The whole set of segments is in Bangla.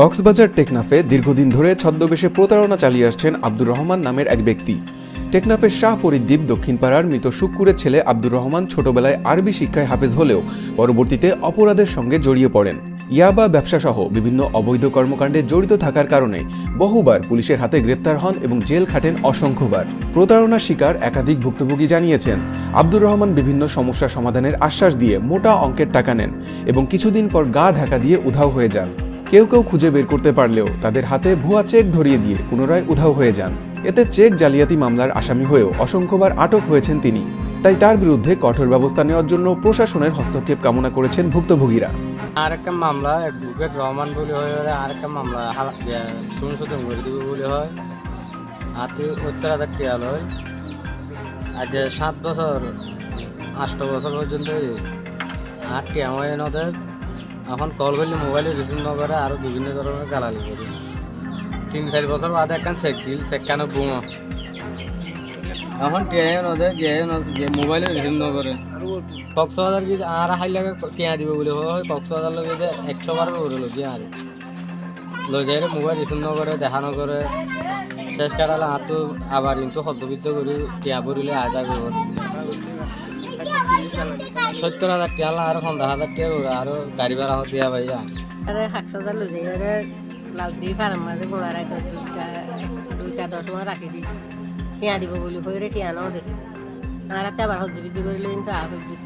কক্সবাজার টেকনাফে দীর্ঘদিন ধরে ছদ্মবেশে প্রতারণা চালিয়ে আসছেন আব্দুর রহমান নামের এক ব্যক্তি। টেকনাফের শাহ পরিদ্বীপ দক্ষিণপাড়ার মৃত শুক্কুরের ছেলে আব্দুর রহমান ছোটবেলায় আরবি শিক্ষায় হাফেজ হলেও পরবর্তীতে অপরাধের সঙ্গে জড়িয়ে পড়েন। ইয়াবা ব্যবসাসহ বিভিন্ন অবৈধ কর্মকাণ্ডে জড়িত থাকার কারণে বহুবার পুলিশের হাতে গ্রেপ্তার হন এবং জেল খাটেন অসংখ্যবার। প্রতারণার শিকার একাধিক ভুক্তভোগী জানিয়েছেন, আব্দুর রহমান বিভিন্ন সমস্যা সমাধানের আশ্বাস দিয়ে মোটা অঙ্কের টাকা নেন এবং কিছুদিন পর গা ঢাকা দিয়ে উধাও হয়ে যান। কেউ কেউ খুঁজে বের করতে পারলেও তাদের হাতে ভুয়া চেক ধরিয়ে দিয়ে পুনরায় উধাও হয়ে যান। এতে চেক জালিয়াতি মামলার আসামি হয়েও অসংখ্যবার আটক হয়েছেন তিনি। তাই তার বিরুদ্ধে কঠোর ব্যবস্থা নেওয়ার জন্য প্রশাসনের হস্তক্ষেপ কামনা করেছেন ভুক্তভোগীরা। আর একটা মামলা অ্যাডভোকেট রহমান বলে হয় আর একটা মামলা শতম করে দিব বলে হয়। হাতে হাজার টিয়াল হয় আজ সাত বছর, আষ্ট বছর পর্যন্ত আর টিয়া হয় নদের এখন কল করলে মোবাইলে রিসিভ ন করে আরও বিভিন্ন ধরনের গালালি করি। তিন, চারি বছর বাদে একখান চেক দিল চেক কেন বুমো? এখন টিয়া নদে যে মোবাইলে রিসিভ ন করে। কক্সবাজার কি আর হাই লাগে টিয়া দিব বলে? হয় কক্সবাজার যে একশো বার করে লোক আর লই যাই মোবাইল রিসিভ নকরে দেখা নকরে শেষ কাটালে হাতটো আবার কিন্তু শব্দবিদ্ধ কৰি টিয়া পৰিলে আজা গ'ল সত্তৰ হাজাৰ টিয়া লা আৰু পঞ্চাছ হাজাৰ টিয়া গ'ল আৰু গাড়ী ভাড়া দিয়া পাই যা আরে শাকসা লৈ যাই আরে লাল দি ফার্ম মাঝে গোড়া রাখি দুইটা দুইটা দশ মাস রাখি দি টিয়া দিব বলি কই রে টিয়া নাও দে। আর একটা আবার বিজি করিলে কিন্তু আর হজ্জি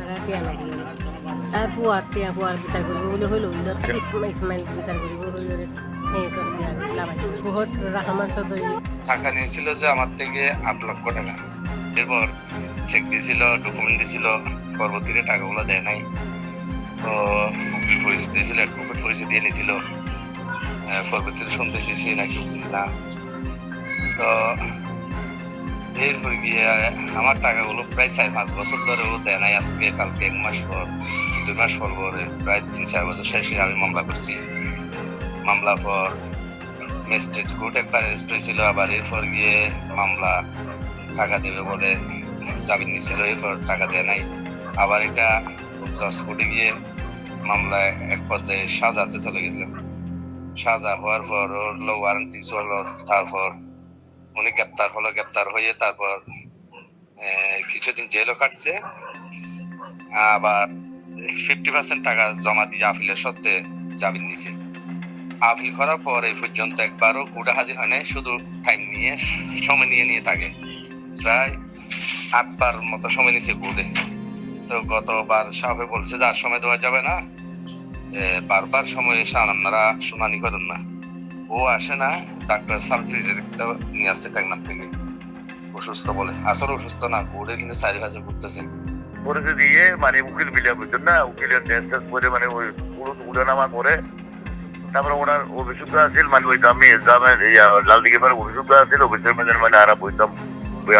আর টিয়া না আর পুয়ার টিয়া পুয়ার বিচার করব বলে হইল ইসমাইল বিচার করিব হইল রে এই সব দিয়া লাভাই বহুত রাহমান সদয় টাকা নিয়েছিল যে আমার থেকে আট লক্ষ টাকা। এরপর চেক দিয়েছিল ডকুমেন্ট দিয়েছিল পরবর্তীতে টাকাগুলো দেয় নাই। তো পরিচয় দিয়েছিল অ্যাডভোকেট পরিচয় দিয়ে নিয়েছিল পরবর্তীতে শুনতেছি সে নাকি না। তো এরপরে গিয়ে আমার টাকাগুলো প্রায় চার পাঁচ বছর ধরেও দেয় নাই আজকে, কালকে এক মাস পর, দুই মাস পর পরে, প্রায় তিন চার বছর শেষে আমি মামলা করছি। মামলা পর ম্যাজিস্ট্রেট কোর্ট একবার অ্যারেস্ট হয়েছিল, আবার এরপর গিয়ে মামলা টাকা দেবে বলে জামিন নিয়েছিল এরপর টাকা দেয় নাই। আবার এটা জজ কোর্টে গিয়ে মামলায় এক পর্যায়ে সাজাতে চলে গেল। সাজা হওয়ার পর ওর লো ওয়ারেন্টি হলো তারপর উনি গ্রেপ্তার হলো, গ্রেপ্তার হয়ে তারপর কিছুদিন জেলও কাটছে। আবার ফিফটি পার্সেন্ট টাকা জমা দিয়ে আপিলের সত্ত্বে জামিন নিছে। আপিল করার পর এই পর্যন্ত একবারও কোর্টে হাজির হয় নাই, শুধু টাইম নিয়ে, সময় নিয়ে নিয়ে থাকে। প্রায় আটবার মতো সময় নিয়েছে কোর্টে তো গতবার সাহেব বলছে, যে আর সময় দেওয়া যাবে না। বারবার সময় এসে আপনারা শুনানি করেন না। ও আসে না, ডাক্তার সার্টিফিকেট নিয়ে আসছে টেকনাম থেকে। অসুস্থ বলে। আসলে অসুস্থ না কোর্টে কিন্তু চারি হাজার ঘুরতেছে। করেছে দিয়ে মানে উকিল বিলা বুঝছেন না? উকিলের ড্যান্স করে মানে ওই পুরো উঠানামা করে। তারপরে ওনার অভিযোগ আছিল মানে ওই আমি এক্সামের লাল দিকে অভিযোগ আছিল অভিযোগের মধ্যে মানে আরা বইতাম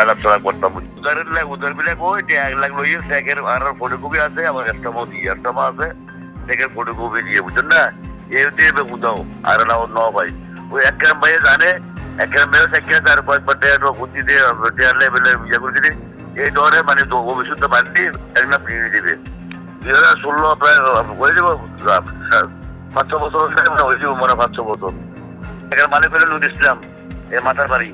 আলাপ চলা করতাম। উদারের লাগ উদার বিলাক ওই এক লাখ লইয়ে চেকের আর ফটোকপি আছে, আমার এস্টামাও দিয়ে এস্টামা আছে চেকের ফটোকপি দিয়ে বুঝছেন না? এই দিয়ে বুঝাও আর না অন্য ভাই। ওই এক গ্রাম ভাইয়ে জানে, এক গ্রাম ভাইও চেকে তার কয়েকবার টেয়ার বুদ্ধি দিয়ে টেয়ার লেভেলে ইয়ে করে দিলে, এই ধরে মানে ভবিষ্যৎ বান্ধি একটা ফিরিয়ে দিবে। দুই হাজার ষোলো প্রায়, হয়ে যাব পাঁচ ছ বছর হয়ে যাব মনে পাঁচ ছ বছর। এখানে মালিক হলো নুর ইসলাম, এ মাথার বাড়ি।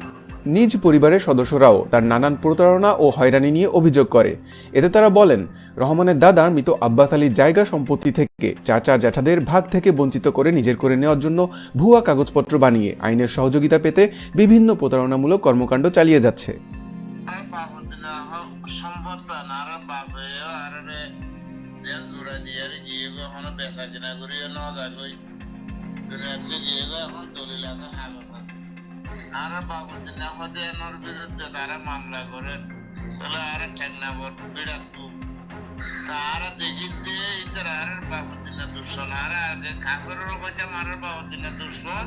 নিজ পরিবারের সদস্যরাও তার নানান প্রতারণা ও হয়রানি নিয়ে অভিযোগ করে। এতে তারা বলেন, রহমানের দাদা মৃত আব্বাস আলীর জায়গা সম্পত্তি থেকে চাচা জ্যাঠাদের ভাগ থেকে বঞ্চিত করে নিজের করে নেওয়ার জন্য ভুয়া কাগজপত্র বানিয়ে আইনের সহযোগিতা পেতে বিভিন্ন প্রতারণামূলক কর্মকাণ্ড চালিয়ে যাচ্ছে। বেচা কিনা করি ন যাগই এখন দলিল আছে, কাগজ আছে। আর বাবুদিনা হতে এনর বিরুদ্ধে তারা মামলা করে। তাহলে আর ঠেকনাবর খুব আর দেখি যে ইতার আর বাবুদিনা দুঃসন আর আগে কাকরের কইতে আর বাবুদিনা দুঃসন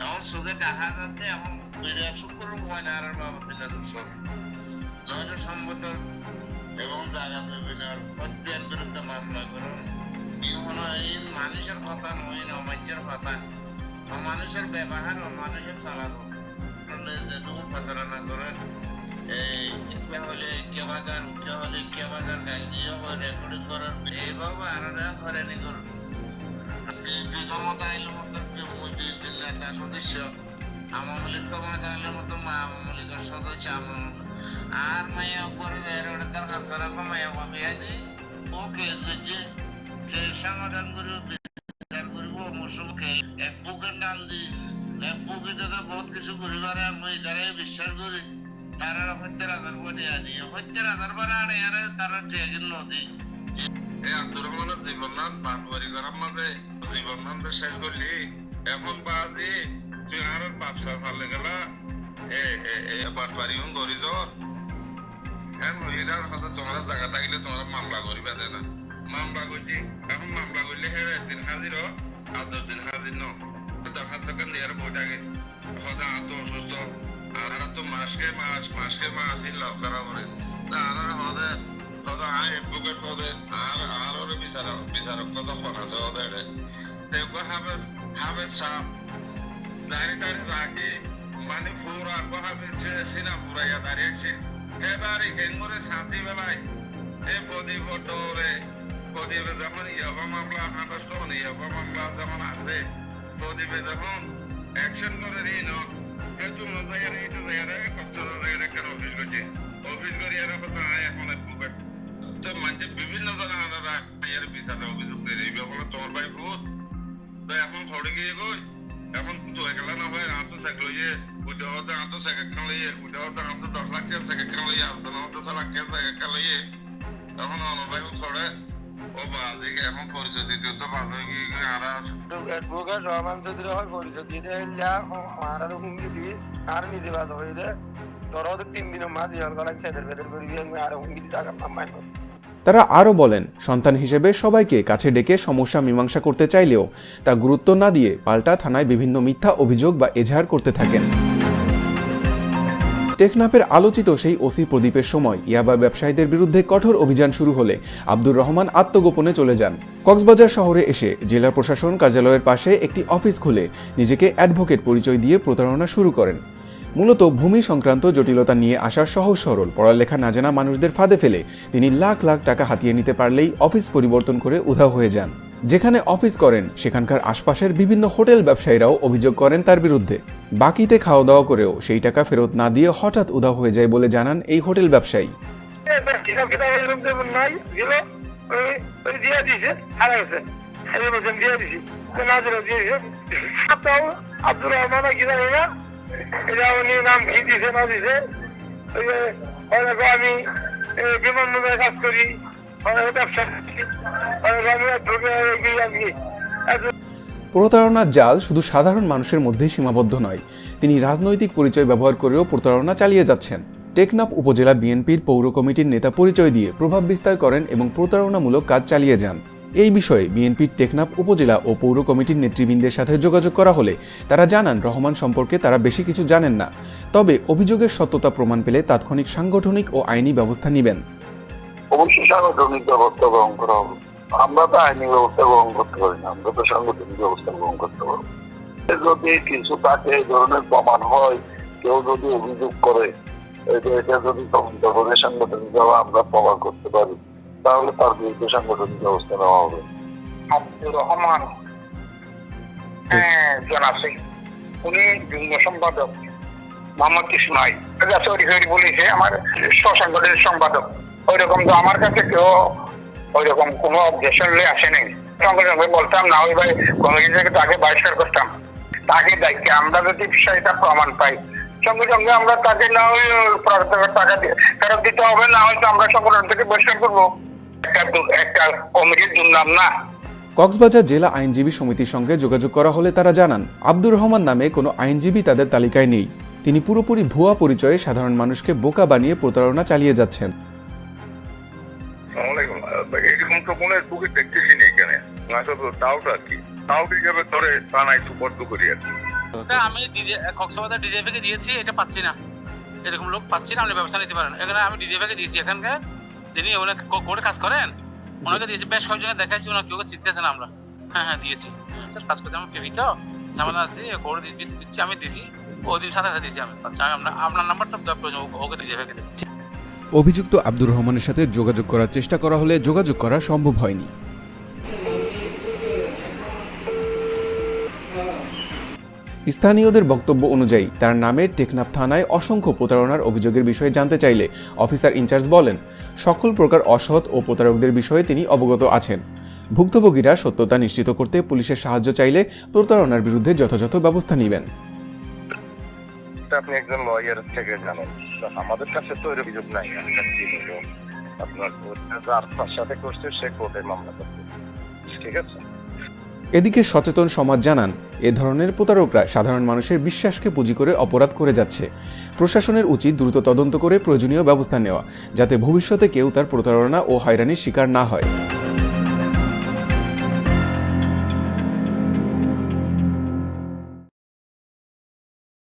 এখন সুখে দেখা যাচ্ছে, এখন বিরাট শুক্র মানে আর বাবুদিনা দুঃসন নয়তো সম্মত এবং জায়গা জমিনের হত্যার বিরুদ্ধে মামলা করুন মানুষের কথা নয় না অমাজ্যের কথা? অমানুষের ব্যবহার, অমানুষের চালানো। যেটুকু প্রতারণা করেন, এই কে হলে কে বাজার কে হলে কে বাজার গাল দিয়ে রেকর্ডিং করেন, এইভাবে আরও হয়রানি করুন। বিগত আইলের মতো বিএনপির নেতা সদস্য আওয়ামী লীগ ক্ষমতা মতো মা, আওয়ামী লীগের সদস্য আর মাইয়া করে দেয় ওটা তার কাছে রাখো মাইয়া বিয়া দি ও কেস করছে সংগঠনগুলো বিচার মুসুমকে এক বুকের নাম দি এক বুকে তো বহুত কিছু করিবার আমি তারাই বিশ্বাস করি, তারা হত্যার আধার করে আনি। হত্যার আধার করে আনে, আর তারা ট্রেগের নদী। এই আব্দুর রহমানের জীবননাথ বাড়ি করার মাঝে জীবননাথ শেষ করলি, এখন বাজি, তুই আর ব্যবসা চালে গেলা এ এ এ বাটবাড়িও গড়ি যাওয়ার হ্যাঁ মহিলার কথা তোমরা জায়গা থাকলে তোমরা মামলা করিবা না। মামলা করছি এখন মামলা করলে হে একদিন হাজির হ আর দশ দিন হাজির ন দেখা থাকে নেয়ার বই থাকে। সদা আত অসুস্থ। আর তো মাসকে মাস মাসকে মাস লাভ করা করে না আর হদে সদা আই বুকের পদে আর আর ওরে বিচারক বিচারক কত খন আছে ওদের দেখো হাফেজ হাফেজ সাহ দাঁড়ি দাঁড়ি রাখি মানে পুরা কহাবি সিনা পুরাইয়া দাঁড়িয়েছি হে দাঁড়ি হেঙ্গরে শান্তি বেলায় এ প্রদীপ ডোরে প্রদীপে যখন ইয়াবা মামলা হাঁটাস তখন ইয়াবা মামলা যখন আছে প্রদীপে যখন অ্যাকশন করে দিই ন এ তুমি জায়গায় এইটা জায়গায় কত জায়গায় কেন অফিস করছে অফিস করি এর কথা এখন বুকে তো মানে বিভিন্ন জনে আনারা এর বিচারে অভিযোগ দিয়ে এই ব্যাপারে তোমার ভাই ভূত তো এখন খড়ে গিয়ে কই এখন তো একলা না হয় আতো সাইকেল ইয়ে উঠে হতে আতো সাইকেল খান লইয়ে উঠে হতে আতো দশ লাখ সাইকেল খান লইয়ে আতো না হতে সাইকেল খান লইয়ে এখন অনবাই খড়ে আর আর আর আর আর আর তারা আরও বলেন, সন্তান হিসেবে সবাইকে কাছে ডেকে সমস্যা মীমাংসা করতে চাইলেও তা গুরুত্ব না দিয়ে পাল্টা থানায় বিভিন্ন মিথ্যা অভিযোগ বা এজাহার করতে থাকেন। টেকনাফের আলোচিত সেই ওসি প্রদীপের সময় ইয়াবা ব্যবসায়ীদের বিরুদ্ধে কঠোর অভিযান শুরু হলে আব্দুর রহমান আত্মগোপনে চলে যান। কক্সবাজার শহরে এসে জেলা প্রশাসন কার্যালয়ের পাশে একটি অফিস খুলে নিজেকে অ্যাডভোকেট পরিচয় দিয়ে প্রতারণা শুরু করেন। মূলত ভূমি সংক্রান্ত জটিলতা নিয়ে আসা সহজ সরল, পড়ালেখা না জানা মানুষদের ফাঁদে ফেলে তিনি লাখ লাখ টাকা হাতিয়ে নিতে পারলেই অফিস পরিবর্তন করে উধাও হয়ে যান। যেখানে অফিস করেন, সেখানকার আশপাশের বিভিন্ন হোটেল ব্যবসায়ীরাও অভিযোগ করেন তার বিরুদ্ধে। বাকিতে খাওয়া দাওয়া করেও সেই টাকা ফেরত না দিয়ে হঠাৎ উধাও হয়ে যায় বলে জানান এই হোটেল ব্যবসায়ী। আমি বিমানবন্দরে কাজ করি প্রতারণার জাল শুধু সাধারণ মানুষের মধ্যেই সীমাবদ্ধ নয়, তিনি রাজনৈতিক পরিচয় ব্যবহার করেও প্রতারণা চালিয়ে যাচ্ছেন। টেকনাফ উপজেলা বিএনপির পৌর কমিটির নেতা পরিচয় দিয়ে প্রভাব বিস্তার করেন এবং প্রতারণামূলক কাজ চালিয়ে যান। এই বিষয়ে বিএনপির টেকনাফ উপজেলা ও পৌর কমিটির নেতৃবৃন্দের সাথে যোগাযোগ করা হলে তারা জানান, রহমান সম্পর্কে তারা বেশি কিছু জানেন না। তবে অভিযোগের সত্যতা প্রমাণ পেলে তাৎক্ষণিক সাংগঠনিক ও আইনি ব্যবস্থা নেবেন। অবশ্যই সাংগঠনিক ব্যবস্থা গ্রহণ করা হবে আমরা তো আইনি ব্যবস্থা গ্রহণ করতে পারি। না আমরা তো সাংগঠনিক ব্যবস্থা গ্রহণ করতে পারব যদি কিছু তাকে এই ধরনের প্রমাণ হয় কেউ যদি অভিযোগ করে এটা যদি তদন্ত করে সাংগঠনিক ভাবে আমরা প্রমাণ করতে পারি। তাহলে তার বিরুদ্ধে সাংগঠনিক ব্যবস্থা। নেওয়া হবে আব্দুর রহমান হ্যাঁ উনি যুগ্ম সম্পাদক। মোহাম্মদ ইসমাইল সরি সরি, বলেছে। আমার স্বসংগঠনের সম্পাদক। ওই রকম তো আমার কাছে কেউ ওই রকম কোনো অবজেকশন নিয়ে আসে নাই সঙ্গে সঙ্গে বলতাম, না ওই ভাই, কমিটি থেকে তাকে বহিষ্কার করতাম। তাকে দায়িত্বে আমরা যদি বিষয়টা প্রমাণ পাই, সঙ্গে সঙ্গে আমরা তাকে না ওই টাকা ফেরত দিতে হবে, না হয়তো আমরা সংগঠন থেকে বহিষ্কার করব। একটা একটা কমিটির দুর্নাম না। কক্সবাজার জেলা আইনজীবী সমিতির সঙ্গে যোগাযোগ করা হলে তারা জানান, আব্দুর রহমান নামে কোনো আইনজীবী তাদের তালিকায় নেই। তিনি পুরোপুরি ভুয়া পরিচয়ে সাধারণ মানুষকে বোকা বানিয়ে প্রতারণা চালিয়ে যাচ্ছেন। আসসালামাইকুম এরকম তো মনে দেখতেছি না এখানে। আসলে তাওটা কি। তাও হিসাবে ধরে থানায় সুপর্দ করি আর কি। আমি কক্সবাজার কে দিয়েছি এটা পাচ্ছি না। এরকম লোক পাচ্ছি না আপনি ব্যবস্থা নিতে পারেন। এখানে আমি কে দিয়েছি এখানকার যিনি ওনাকে কোর্টে কাজ করেন ওনাকে দিয়েছি বেশ কয়েকজনে দেখাচ্ছি ওনাকে কেউ চিনতেছে না আমরা। হ্যাঁ হ্যাঁ দিয়েছি। কাজ করতে আমার টিভি তো। ঝামেলা আছে কোর্টে দিচ্ছি আমি দিয়েছি ওদিন সাথে সাথে দিয়েছি আমি। আচ্ছা আপনার আপনার নাম্বারটা প্রয়োজন ওকে কে দেবো। অভিযুক্ত আব্দুর রহমানের সাথে যোগাযোগ করার চেষ্টা করা হলে যোগাযোগ করা সম্ভব হয়নি। স্থানীয়দের বক্তব্য অনুযায়ী, তার নামে টেকনাফ থানায় অসংখ্য প্রতারণার অভিযোগের বিষয়ে জানতে চাইলে অফিসার ইনচার্জ বলেন, সকল প্রকার অসৎ ও প্রতারকদের বিষয়ে তিনি অবগত আছেন। ভুক্তভোগীরা সত্যতা নিশ্চিত করতে পুলিশের সাহায্য চাইলে প্রতারণার বিরুদ্ধে যথাযথ ব্যবস্থা নেবেন। এটা আপনি একজন লয়ার থেকে জানেন। আমাদের কাছে তো এর অভিযোগ নাই। আপনার সাথে করছে, সে কোর্টে মামলা করছে। ঠিক আছে? এদিকে সচেতন সমাজ জানান, এ ধরনের প্রতারকরা সাধারণ মানুষের বিশ্বাসকে পুঁজি করে অপরাধ করে যাচ্ছে। প্রশাসনের উচিত দ্রুত তদন্ত করে প্রয়োজনীয় ব্যবস্থা নেওয়া, যাতে ভবিষ্যতে কেউ তার প্রতারণা ও হয়রানির শিকার না হয়।